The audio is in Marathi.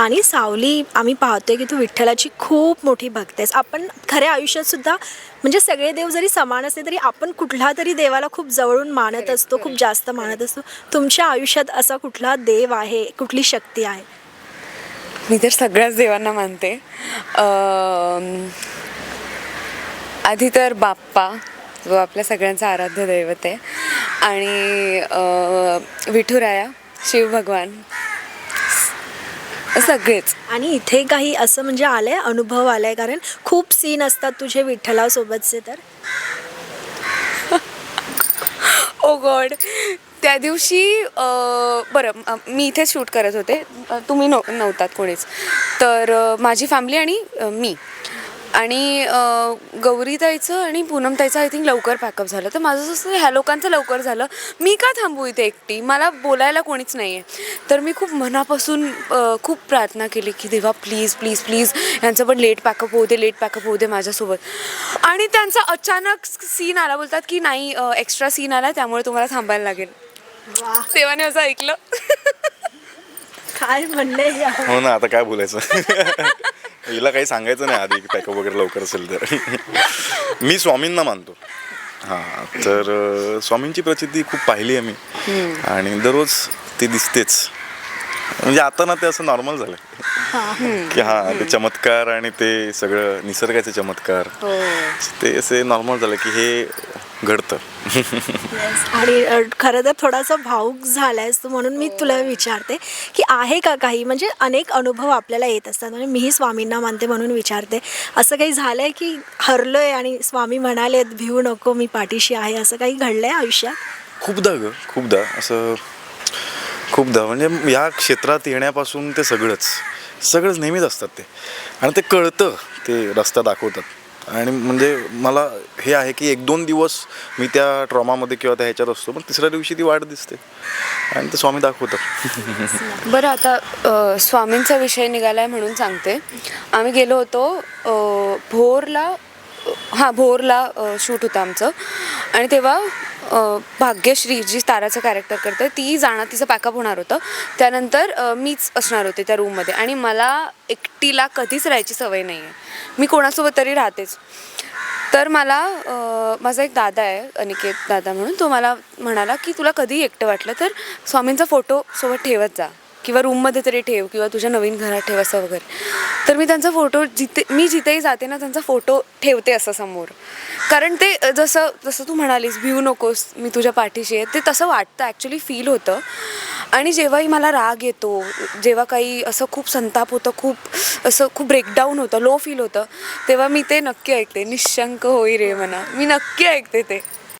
आणि सावली आम्ही पाहतोय की तू विठ्ठलाची खूप मोठी भक्त आहेस. आपण खऱ्या आयुष्यात सुद्धा म्हणजे सगळे देव जरी समान असले तरी आपण कुठला तरी देवाला खूप जवळून मानत असतो खूप जास्त मानत असतो. तुमच्या आयुष्यात असा कुठला देव आहे कुठली शक्ती आहे? मी तर सगळ्याच देवांना मानते. आधी तर बाप्पा जो आपल्या सगळ्यांचा आराध्य दैवत आहे आणि विठुराया शिव भगवान सगळेच. आणि इथे काही असं म्हणजे आलंय अनुभव आलाय कारण खूप सीन असतात तुझे विठ्ठलासोबतचे तर. ओ गॉड त्या दिवशी अ, बरं अ, मी इथे शूट करत होते. अ, तुम्ही नव नव्हतात कोणीच. तर अ, माझी फॅमिली आणि अ, मी. आणि गौरीताईचं आणि पूनमताईचं आय थिंक लवकर पॅकअप झालं. तर माझं असं ह्या लोकांचं लवकर झालं. मी का थांबू इथे एकटी? मला बोलायला कोणीच नाही आहे तर मी खूप मनापासून खूप प्रार्थना केली की देवा प्लीज प्लीज प्लीज यांचं पण लेट पॅकअप होऊ दे लेट पॅकअप होऊ दे माझ्यासोबत. आणि त्यांचा अचानक सीन आला बोलतात की नाही एक्स्ट्रा सीन आला त्यामुळे तुम्हाला थांबायला लागेल. वा देवाने असं ऐकलं. काय म्हणले हो ना आता काय बोलायचं? हिला काही सांगायचं नाही आधी पॅकअप वगैरे लवकर असेल तर. मी स्वामींना मानतो. हां तर स्वामींची प्रचिती खूप पाहिली आहे मी. आणि दररोज ती दिसतेच. म्हणजे आता ना ते असं नॉर्मल झालं की हा ते चमत्कार आणि ते सगळं निसर्गाचे चमत्कार. ते असे नॉर्मल झालं की हे घडतं. आणि अ, खरं तर थोडासा भाऊक झालायस तू म्हणून मी तुला विचारते की आहे का काही? म्हणजे अनेक अनुभव आपल्याला येत असतात. म्हणजे मीही स्वामींना मानते म्हणून विचारते. असं काही झालंय की हरलोय आणि स्वामी म्हणाले भिवू नको मी पाठीशी आहे. असं काही घडलंय आयुष्यात? खूपदा ग खूपदा. असं खूपदा. म्हणजे या क्षेत्रात येण्यापासून ते सगळंच. सगळंच नेहमीच असतात ते. आणि ते कळतं ते रस्ता दाखवतात. आणि म्हणजे मला हे आहे की एक दोन दिवस मी त्या ट्रॉमामध्ये किंवा त्या ह्याच्यात असतो पण तिसऱ्या दिवशी ती वाट दिसते. आणि ते स्वामी दाखवतात. बरं आता अ, स्वामींचा विषय निघाला आहे म्हणून सांगते. आम्ही गेलो होतो अ, भोरला हां भोरला शूट होतं आमचं. आणि तेव्हा भाग्यश्री जी ताराचं कॅरेक्टर करते ती जाणार तिचं पॅकअप होणार होतं. त्यानंतर मीच असणार होते त्या रूममध्ये आणि मला एकटीला कधीच राहायची सवय नाही आहे मी कोणासोबत तरी राहतेच. तर मला माझा एक दादा आहे अनिकेत दादा म्हणून तो मला म्हणाला की तुला कधी एकटं वाटलं तर स्वामींचा फोटो सोबत ठेवत जा. किंवा रूममध्ये तरी ठेव किंवा तुझ्या नवीन घरात ठेव असं वगैरे. तर मी त्यांचा फोटो जिथे मी जिथेही जाते ना त्यांचा फोटो ठेवते असं समोर. कारण ते जसं जसं तू म्हणालीस भिवू नकोस मी तुझ्या पाठीशी आहे. ते तसं वाटतं ॲक्च्युली फील होतं. आणि जेव्हाही मला राग येतो जेव्हा काही असं खूप संताप होतं खूप असं खूप ब्रेकडाऊन होतं लो फील होतं तेव्हा मी ते नक्की ऐकते. निशंक होई रे म्हणा मी नक्की ऐकते ते.